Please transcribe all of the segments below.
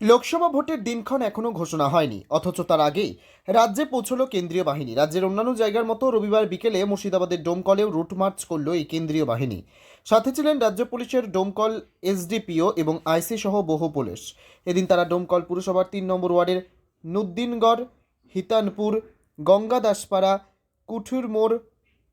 লোকসভা ভোটের দিনক্ষণ এখনও ঘোষণা হয়নি। অথচ তার আগেই রাজ্যে পৌঁছল কেন্দ্রীয় বাহিনী। রাজ্যের অন্যান্য জায়গার মতো রবিবার বিকেলে মুর্শিদাবাদের ডোমকলেও রুট মার্চ করল এই কেন্দ্রীয় বাহিনী। সাথে ছিলেন রাজ্য পুলিশের ডোমকল এসডিপিও এবং আইসি সহ বহু পুলিশ। এদিন তারা ডোমকল পুরসভার তিন নম্বর ওয়ার্ডের নুদ্দিনগড়, হিতানপুর গঙ্গাদাসপাড়া কুঠুর মোড়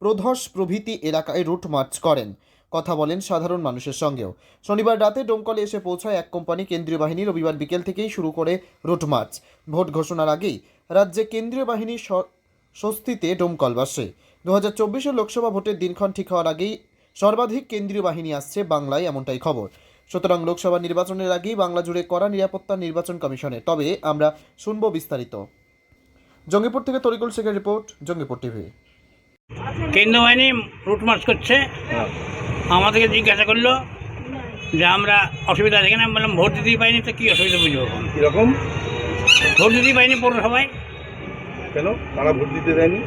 প্রধস প্রভৃতি এলাকায় রুট মার্চ করেন। কথা বলেন সাধারণ মানুষের সঙ্গেও। শনিবার রাতে ডোমকলে এসে পৌঁছায় এক কোম্পানি কেন্দ্রীয় বাহিনী। রবিবার বিকেল থেকেই শুরু করে রুট মার্চ। ভোট ঘোষণার আগেই রাজ্যে কেন্দ্রীয় বাহিনী স্বস্তিতে ডোমকল বাসে। দু হাজার চব্বিশের লোকসভা ভোটের দিনক্ষণ ঠিক হওয়ার আগেই সর্বাধিক কেন্দ্রীয় বাহিনী আসছে বাংলায় এমনটাই খবর। সুতরাং লোকসভা নির্বাচনের আগেই বাংলা জুড়ে কড়া নিরাপত্তা নির্বাচন কমিশনে তবে আমরা শুনব বিস্তারিত। জঙ্গিপুর থেকে তরিকুল শেখের রিপোর্ট জঙ্গিপুর টিভি। কেন্দ্র বাহিনী রুট মার্চ করছে। আমাদেরকে জিজ্ঞাসা করল যে আমরা অসুবিধা আছে কিনা? আমি বললাম ভোট দিতেই পাইনি তো কী অসুবিধা বুঝব এখন? কীরকম? ভোট দিতেই পাইনি পৌরসভায়। কেন? তারা ভোট দিতে দেয়নি?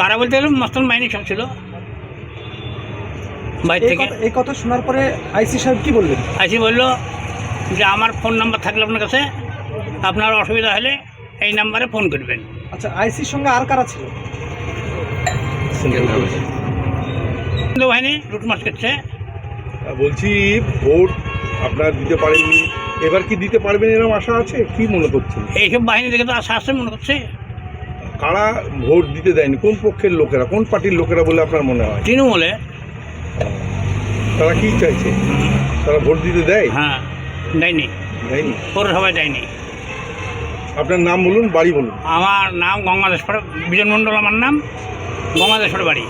কারা বলতে গেলে মস্তন বাহিনী সব ছিল। বাইর থেকে। এই কথা শোনার পরে আইসি সাহেব কি বললেন আইসি বলল যে আমার ফোন নাম্বার থাকলে আপনার কাছে। আপনার অসুবিধা হলে এই নাম্বারে ফোন করবেন। আচ্ছা আইসির সঙ্গে আর কারা ছিল? বাহিনী রুট মার্চ করছে বলছি ভোট আপনারা দিতে পারেননি। এবার কি দিতে পারবেন এরকম আশা আছে? কি মনে করছেন? এইসব বাহিনী দেখে তো আশা আসছে মনে করছে। কারা ভোট দিতে দেয়নি? কোন পক্ষের লোকেরা? কোন পার্টির লোকেরা বলে আপনার মনে হয়? তৃণমূলে। তারা কি চাইছে? তারা ভোট দিতে দেয়? হ্যাঁ দেয়নি। দেয়নি? পৌরসভায় দেয়নি। আপনার নাম বলুন বাড়ি বলুন। আমার নাম গঙ্গাধেশ্বর বিজন মণ্ডল আমার নাম গঙ্গাধেশ্বর বাড়ি।